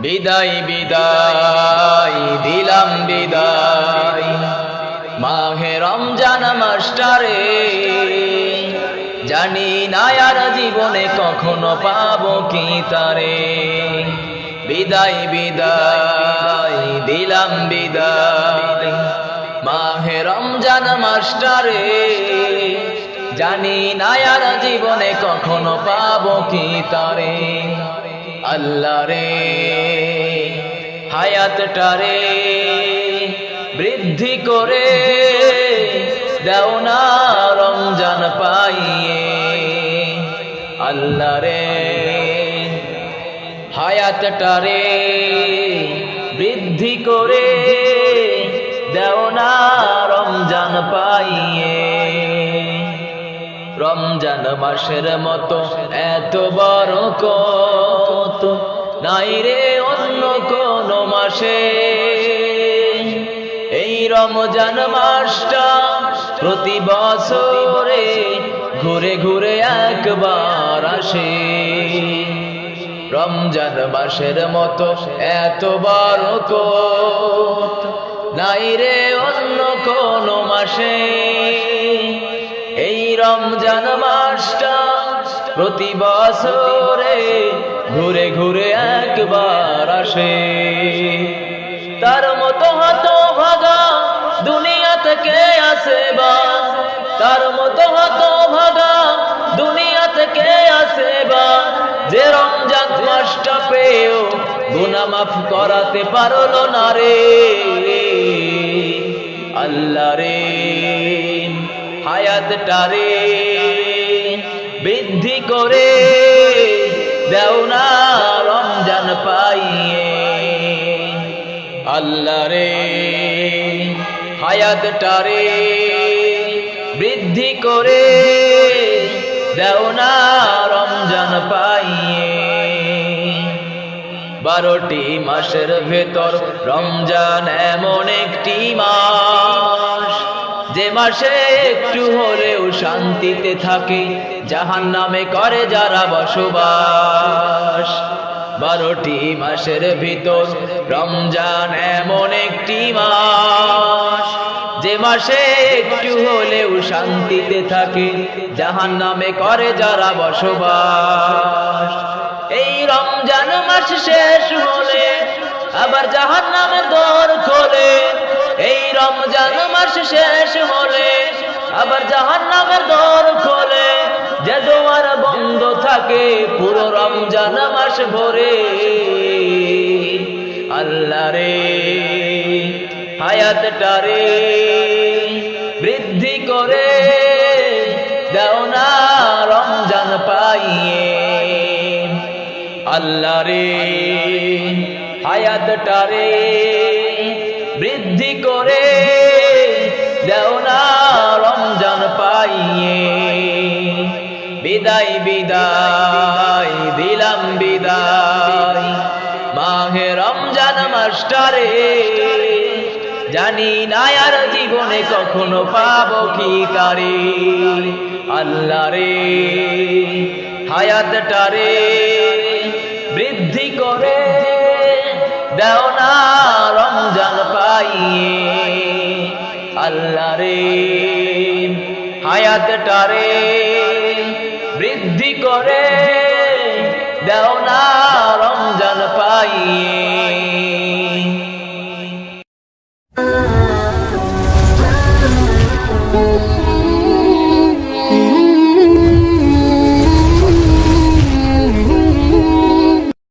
বিদায় বিদায়, দিলাম বিদায়। মাহে রমজান মাস্টারে, জানি না আর জীবনে কখনো পাবো কি তারে। বিদায় বিদায়, দিলাম বিদায়। মাহে রমজান মাস্টারে, জানি না আর জীবনে কখনো পাবো কি তারে। আল্লাহ রে হায়াতটারে বৃদ্ধি করে দেও না রমজান পাইয়ে। আল্লাহ রে হায়াতটারে বৃদ্ধি করে দেও না রমজান পাইয়ে। রমজান মাসের মতো এত বড় কত? নাই রে অন্য কোন মাসে। এই রমজান মাসটা প্রতি বছরে ঘুরে ঘুরে একবার আসে। রমজান মাসের মতো এত বড় নাই রে অন্য কোন মাসে। এই রমজান মাসটা প্রতি বছরে ঘুরে ঘুরে একবার আসে। তার মতো হত ভাগা দুনিয়া থেকে আসে বা। তার মতো হত ভাগা দুনিয়া থেকে আসে বা। যে রমজান মাসটা পেয়েও গুনা মাফ করাতে পারল না রে। আল্লাহ রে। হায়াতটারে বৃদ্ধি করে দেও না রমজান পাইয়ে। আল্লাহ রে হায়াতটারে বৃদ্ধি করে দেও না রমজান পাইয়ে। বারোটি মাসের ভেতর রমজান এমন একটি মাস যে মাসে একটু হলেও শান্তিতে থাকে জাহান নামে করে যারা বসবাস। বারোটি মাসের ভিতর রমজান এমন একটি মাস। যে মাসে একটু হলেও শান্তিতে থাকে জাহান নামে করে যারা বসবাস। এই রমজান মাস শেষ হলে আবার জাহান নামে দর খোলে রমজান মাস শেষ হলে আবার জাহান নামের দর খোলে। যে দোয়ার বন্ধ থাকে, পুরো রমজান মাস ভরে। আল্লাহ রে হায়াতটারে বৃদ্ধি করে দেও না রমজান পাইয়ে। আল্লাহ রে হায়াতটারে বৃদ্ধি করে দেও না রমজান পাইয়ে। বিদায় বিদায়, দিলাম বিদায়। মাহে রমজান মাস্টারে জানি না আর জীবনে কখনো পাবো কি তারে আল্লাহ রে হায়াতটারে বৃদ্ধি করে দেও না রমজান পাইয়ে। আল্লাহ রে হায়াতটারে বৃদ্ধি করে। দেও না